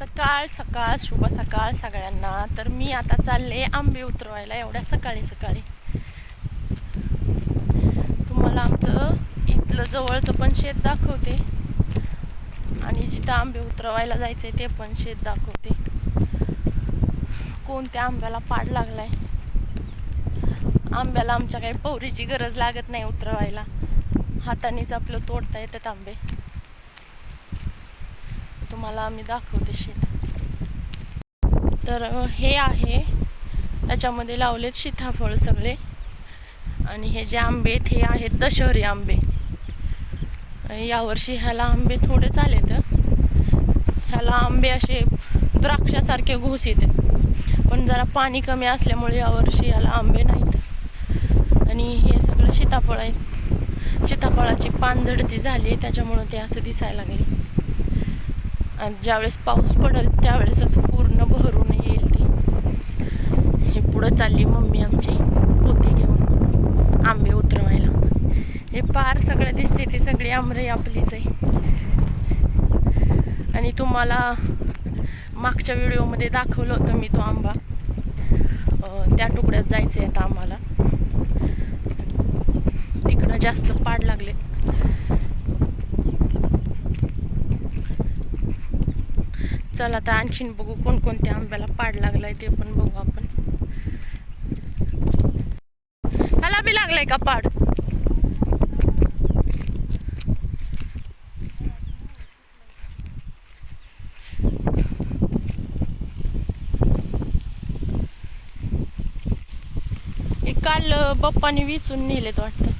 सकाळ सकाळ शुभ सकाळ सगळ्यांना. तर मी आता चालले आंबे उतरवायला एवढ्या सकाळी सकाळी. तुम्हाला आमचं इथलं जवळचं पण शेत दाखवते. आणि जिथं आंबे उतरवायला जायचे ते पण शेत दाखवते. कोणत्या आंब्याला पाड लागलाय? आंब्याला आमच्या काही पवरीची गरज लागत नाही उतरवायला. हातानेच आपलं तोडता येतात आंबे. तुम्हाला आम्ही दाखवते शेत. तर हे आहे. त्याच्यामध्ये लावलेत सीताफळ सगळे. आणि हे जे आंबे आहेत हे आहेत दशहरी आंबे. यावर्षी ह्याला आंबे थोडेच आलेत ह्याला आंबे असे द्राक्षासारखे घोस येतात पण जरा पाणी कमी असल्यामुळे यावर्षी ह्याला आंबे नाहीत. आणि हे सगळं सीताफळ आहे सीताफळाची पानझडती झाली त्याच्यामुळं ते असं दिसायला लागले. आणि ज्यावेळेस पाऊस पडेल त्यावेळेसच पूर्ण भरून येईल ते. हे पुढं चालली मम्मी आमची पोती घेऊन. आंबे उतरवायला. हे पार सगळं दिसते ती सगळी आंबरे आपलीच आहे. आणि तुम्हाला मागच्या व्हिडिओमध्ये दाखवलं होतं मी तो आंबा. त्या तुकड्यात जायचं आहे आता आम्हाला. तिकडं जास्त पाड लागले. चला आता आणखीन बघू कोणकोणत्या आंब्याला पाड लागलाय ते पण बघू आपण. मला बी लागलाय का पाड? हे काल अं, बाप्पाने विचून नेलेत वाटतं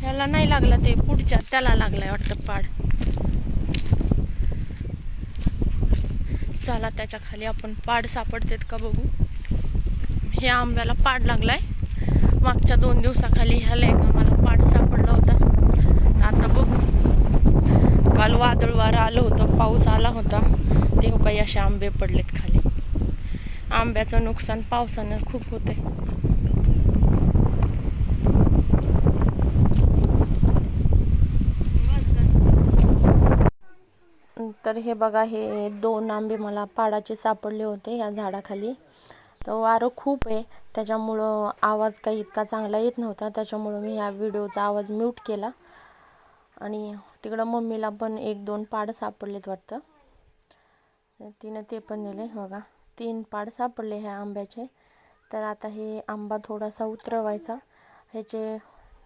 ह्याला नाही लागला ते पुढच्या त्याला लागलाय वाटतं पाड. चला त्याच्याखाली आपण पाड सापडतेत का बघू? हे आंब्याला पाड लागलाय. मागच्या दोन दिवसाखाली ह्याला एक आम्हाला पाड सापडला होता. आता बघू. काल वादळ वारा आलं होतं पाऊस आला होता. तेव्हा काही असे आंबे पडलेत खाली. आंब्याचं नुकसान पावसानं खूप होतंय. तर हे बघा हे दोन आंबे मला पाडाचे सापडले होते ह्या झाडाखाली. तर वारं खूप आहे. त्याच्यामुळं आवाज काही इतका चांगला येत नव्हता. त्याच्यामुळं मी ह्या व्हिडिओचा आवाज म्यूट केला. आणि तिकडं मम्मीला पण एक दोन पाड सापडलेत वाटतं. तिनं ते पण नेले बघा. तीन पाड सापडले ह्या आंब्याचे. तर आता हे आंबा थोडासा उतरवायचा. ह्याचे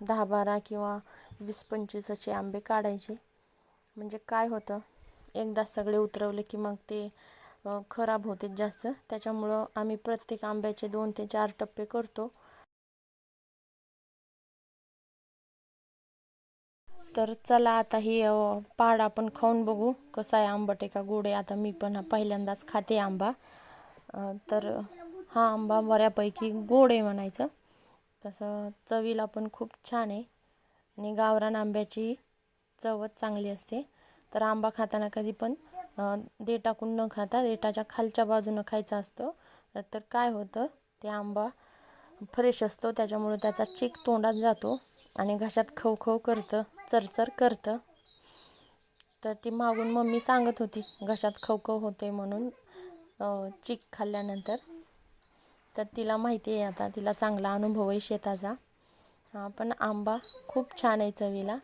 दहा बारा किंवा वीस पंचवीस असे आंबे काढायचे. म्हणजे काय होतं? एकदा सगळे उतरवले की मग ते खराब होते जास्त. त्याच्यामुळं आम्ही प्रत्येक आंब्याचे दोन ते चार टप्पे करतो. तर चला आता ही पहाड पाड आपण खाऊन बघू कसा आहे आंबट आहे का गोड आहे. आता मी पण पहिल्यांदाच खाते आंबा. तर हा आंबा बऱ्यापैकी गोड आहे म्हणायचं. तसं चवीला पण खूप छान आहे. आणि गावरान आंब्याची चवच चांगली असते. तर आंबा खाताना कधी पण अ, टाकून न खाता देठाच्या खालच्या बाजूनं खायचा असतो. तर काय होतं ते आंबा फ्रेश असतो त्याच्यामुळे त्याचा चीक तोंडात जातो आणि घशात खवखव करतं चरचर करतं. तर ती मागून मम्मी सांगत होती घशात खवखव होते म्हणून चीक खाल्ल्यानंतर. तर तिला माहिती आहे आता तिला चांगला अनुभव आहे शेताचा पण आंबा खूप छान आहे चवीला.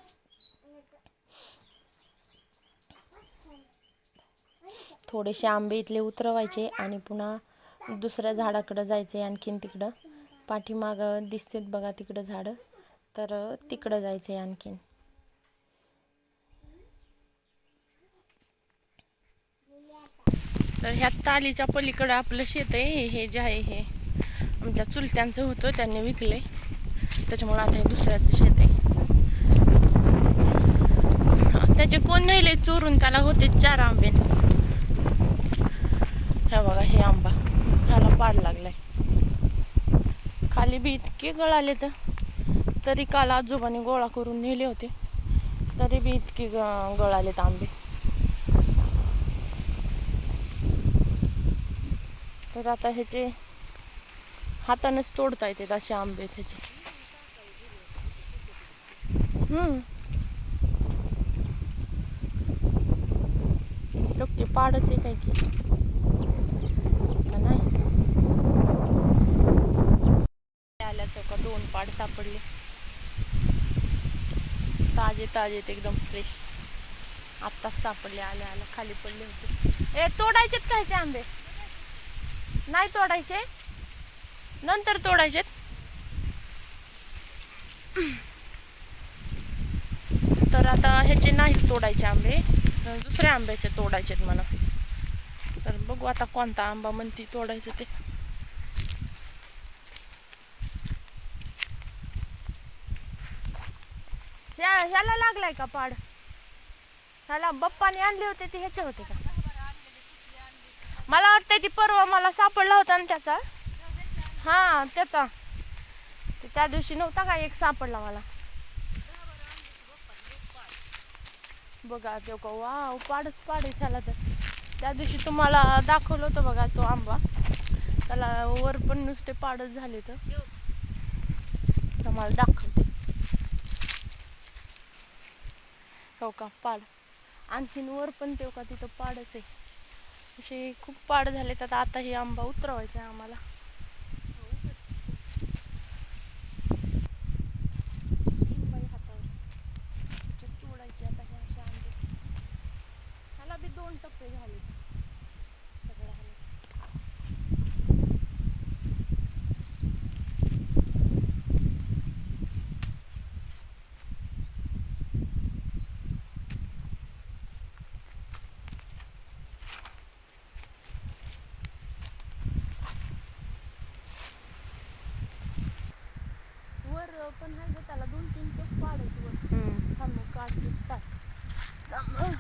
थोडेसे आंबे इथले उतरवायचे आणि पुन्हा दुसऱ्या झाडाकडं जायचे आणखीन तिकडं. पाठीमागं दिसतेत बघा तिकडं झाडं. तर तिकडं जायचं आहे आणखीन. तर ह्या तालीच्या पलीकडं आपलं शेत आहे. हे जे आहे हे आमच्या चुलत्यांचं होतं. त्यांनी विकले त्याच्यामुळे आता हे दुसऱ्याचं शेत आहे. त्याचे कोण नेले? चोरून त्याला होते चार आंबे. ह्या बघा हे आंबा. ह्याला पाड लागलाय. खाली बी इतके गळाले तर. तरी काल आजोबाने गोळा करून नेले होते. तरी बी इतके ग- गळालेत आंबे. तर आता ह्याचे हातानेच तोडता येतात असे आंबे त्याचे हम्म. पाडच आहे काय की नाही आल्याचं का दोन पाड सापडले. ताजे ताजे ते एकदम फ्रेश आत्ताच सापडले आले आले खाली पडले होते. ए तोडायचेत कायचे आंबे? नाही तोडायचे? नंतर तोडायचेत. तर आता ह्याचे नाहीच तोडायचे आंबे. दुसऱ्या आंब्याचे तोडायचेत मला तर बघू आता कोणता आंबा म्हणती तोडायचं ते ह्या ह्याला लागलाय का पाड? ह्याला बप्पाने आणले होते ते ह्याचे होते का? मला वाटतं ती परवा मला सापडला होता ना त्याचा. हा त्याचा. ते त्या दिवशी नव्हता का एक सापडला मला? बघा तो का वा पाडच पाड त्याला तर. त्या दिवशी तुम्हाला दाखवलं होतं बघा तो आंबा. त्याला वर पण नुसते पाडच झाले तर मला दाखवते. हो का? पाड. आणखीन वर पण तेव का? तिथं पाडच आहे. असे खूप पाड झाले तर आता हे आंबा उतरवायचा आहे आम्हाला. तीन तोडायचे आता हे असे आंबे. त्याला बी दोन टप्पे झाले सगळ्या ह्याला वर पण नाही गं त्याला दोन तीन टप पाडायचे वर थांब मी काढते ताट. थांब.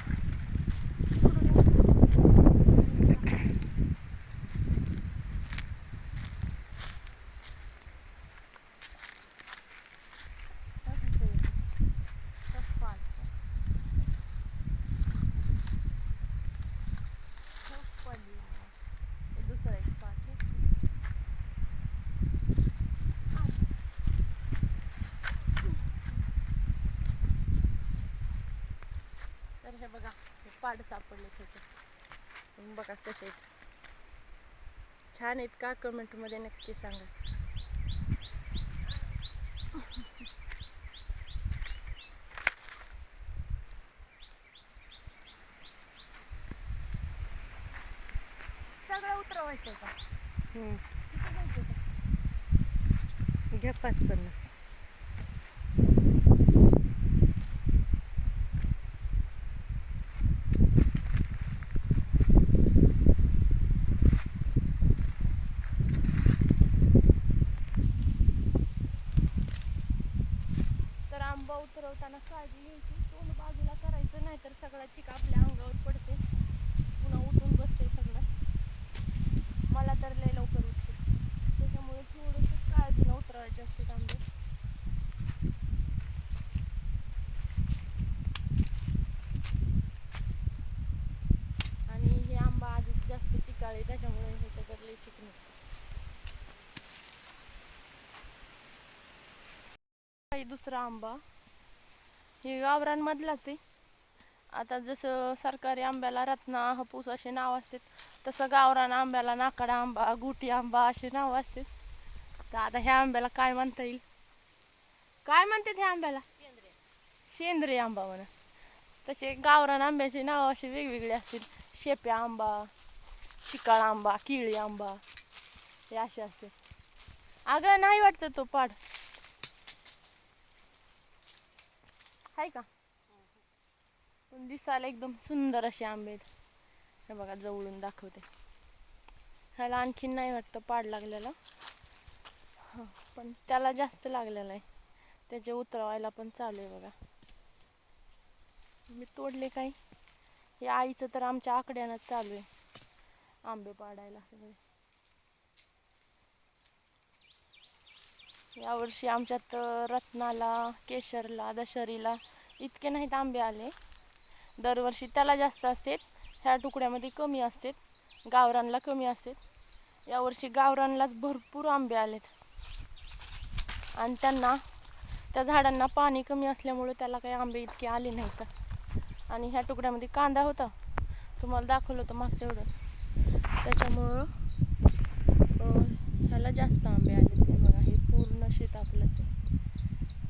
असं सगळं. तसं पाड. तसं पडला. हे दुसरा एक पाड आहे. तर हे बघा हे पाड सापडले त्याचे बघा कसे आहेत. छान आहेत का? कमेंटमध्ये नक्की सांगा? घ्या पाच पन्नास तर आंबा उतरवताना काळजी घ्यायची तोंड बाजूला करायचं नाहीतर सगळा चिक आपल्या अंगावर पडते. पुन्हा उठून बसते सगळं. मला तर लय लवकर उठते. त्याच्यामुळे थोडंसं काळजी उतरवायचे असते आंबे आणि हे आंबा आधीच जास्त चिकाळे त्याच्यामुळे हे सगळं लय चिकन काही दुसरा आंबा. हे गावरानमधलाच आहे. आता जसं सरकारी आंब्याला रत्ना हापूस असे नाव असतात तसं गावरान आंब्याला नाकडा आंबा गुटी आंबा असे नाव असतात. तर आता ह्या आंब्याला काय म्हणता येईल? काय म्हणतात ह्या आंब्याला? सेंद्रिय आंबा म्हणा. तसे गावरान आंब्याचे नाव असे वेगवेगळे असतील. शेप्या आंबा चिकाळ आंबा किळी आंबा हे असे असते अगं नाही वाटतं तो पाड. आहे का? पण दिसायला एकदम सुंदर असे आंबे आहेत. हे बघा जवळून दाखवते. ह्याला आणखीन नाही वाटतं पाड लागलेला. हां पण त्याला जास्त लागलेला आहे. त्याचे उतरवायला पण चालू आहे बघा. मी तोडले काही हे आईचं तर आमच्या आकड्यानंच चालू आहे. आंबे पाडायला. सगळे यावर्षी आमच्यात रत्नाला केशरला दशहरीला इतके नाहीत आंबे आले. दरवर्षी त्याला जास्त असतात. ह्या तुकड्यामध्ये कमी असतात. गावरानला कमी असतात. यावर्षी गावरानलाच भरपूर आंबे आलेत. आणि त्यांना त्या झाडांना पाणी कमी असल्यामुळे त्याला काही आंबे इतके आले नाहीत. आणि ह्या तुकड्यामध्ये कांदा होता. तुम्हाला दाखवलं होतं मागच्या एवढं त्याच्यामुळं ह्याला जास्त आंबे आले ते बघा हे पूर्ण शेत आपलंच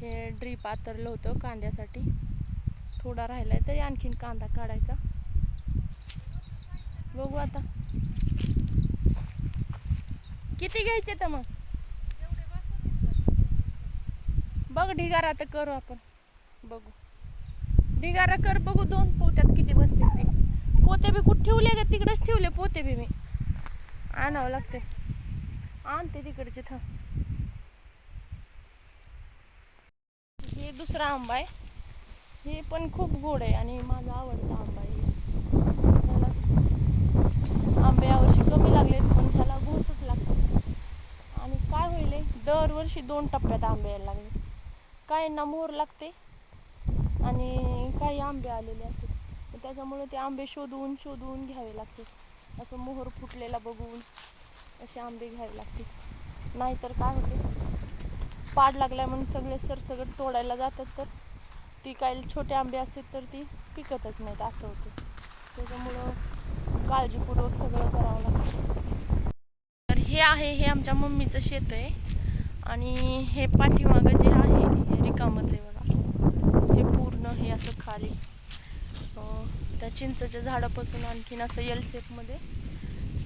हे ड्रीप आतरलं होतं कांद्यासाठी. थोडा राहिलाय तरी आणखीन कांदा काढायचा. बघू आता. किती घ्यायचे तर मग? बघ ढिगारा तर करू आपण. बघू. ढिगारा कर बघू दोन पोत्यात किती बसतील ते. पोते बी कुठे ठेवले का तिकडेच ठेवले पोते बी मी. आणावं लागते आणते तिकडचे थांब. हे दुसरा आंबा आहे. हे पण खूप गोड आहे आणि माझा आवडता आंबा आहे त्याला आंबे यावर्षी कमी लागलेत पण त्याला गोडच लागतात. आणि काय होईल दरवर्षी दोन टप्प्यात आंबे यायला लागले. काहींना मोहर लागते आणि काही आंबे आलेले असतात. त्याच्यामुळे ते आंबे शोधून शोधून घ्यावे लागते. असं मोहर फुटलेला बघून असे आंबे घ्यावे लागते. नाहीतर काय होते? पाड लागलाय म्हणून सगळे सरसगट तोडायला जातात तर ती काही छोटे आंबे असतील तर ती पिकतच नाहीत असं होतं. त्याच्यामुळं काळजीपूर्वक सगळं करावं लागतं. तर हे आहे हे आमच्या मम्मीचं शेत आहे. आणि हे पाठीमागं जे आहे हे रिकामच आहे बघा. हे पूर्ण हे असं खाली. त्या चिंचच्या झाडापासून आणखीन असं एल शेपमध्ये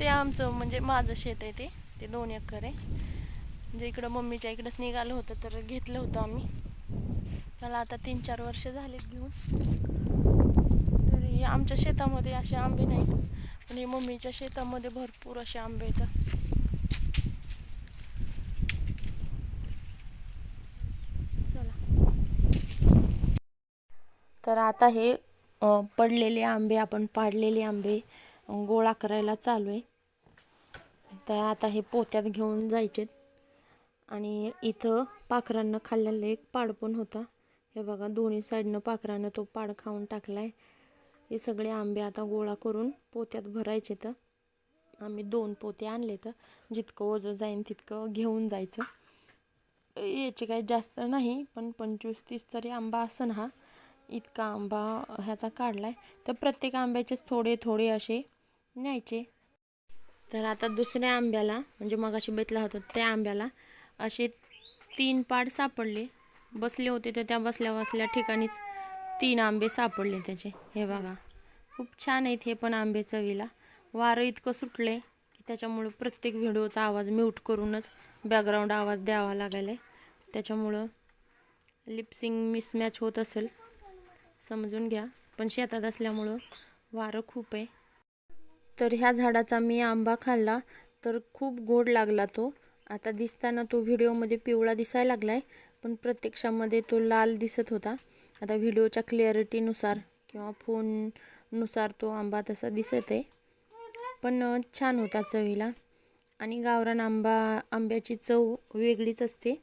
ते आमचं म्हणजे माझं शेत आहे ते. ते दोन एकर आहे. म्हणजे इकडं मम्मीच्या इकडंच निघालं होतं तर घेतलं होतं आम्ही. त्याला आता तीन चार वर्ष झालेत घेऊन. तर हे आमच्या शेतामध्ये असे आंबे नाहीत. पण हे मम्मीच्या शेतामध्ये भरपूर असे आंबे येतात. चला. तर आता हे पडलेले आंबे आपण पाडलेले आंबे गोळा करायला चालू आहे. तर आता हे पोत्यात घेऊन जायचेत. आणि इथं पाखरांना खाल्लेलं एक पाड पण होता. हे बघा दोन्ही साईडनं पाखरानं तो पाड खाऊन टाकलाय. हे सगळे आंबे आता गोळा करून पोत्यात भरायचे तर. आम्ही दोन पोते आणले तर. जितकं ओझं जाईन तितकं घेऊन जायचं. याचे काही जास्त नाही पण पंचवीस तीस तरी आंबा असं हा. इतका आंबा ह्याचा काढला आहे तर प्रत्येक आंब्याचेच थोडे थोडे असे न्यायचे. तर आता दुसऱ्या आंब्याला म्हणजे मगाशी बेतला होता त्या आंब्याला असे तीन पाड सापडले. बसले होते तर त्या बसल्या बसल्या ठिकाणीच तीन आंबे सापडले त्याचे. हे बघा खूप छान आहेत हे पण आंबे चवीला. वारं इतकं सुटले की त्याच्यामुळं प्रत्येक व्हिडिओचा आवाज म्यूट करूनच बॅकग्राऊंड आवाज द्यावा लागायला आहे त्याच्यामुळं लिप्सिंग मिसमॅच होत असेल समजून घ्या. पण शेतात असल्यामुळं वारं खूप आहे. तर ह्या झाडाचा मी आंबा खाल्ला तर खूप गोड लागला तो. आता दिसताना तो व्हिडिओमध्ये पिवळा दिसायला लागला आहे पण प्रत्यक्षामध्ये तो लाल दिसत होता. आता व्हिडिओच्या क्लिअरिटीनुसार किंवा फोननुसार तो आंबा तसा दिसत आहे. पण छान होता चवीला. आणि गावरान आंबा आंब्याची चव वेगळीच असते.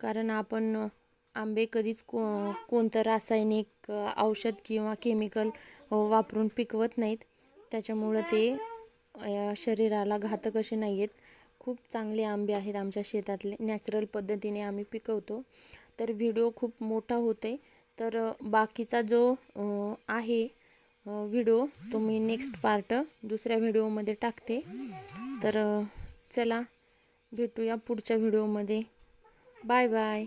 कारण आपण आंबे कधीच को कोणतं रासायनिक औषध किंवा केमिकल वापरून पिकवत नाहीत. त्याच्यामुळं ते शरीराला घातक असे नाही आहेत खूप चांगले आंबे आहेत आमच्या शेतातले. नॅचरल पद्धतीने आम्ही पिकवतो. तर व्हिडिओ खूप मोठा होते तर बाकीचा जो आहे व्हिडिओ तो मी नेक्स्ट पार्ट दुसऱ्या व्हिडिओमध्ये टाकते. तर चला भेटूया पुढच्या व्हिडिओमध्ये बाय बाय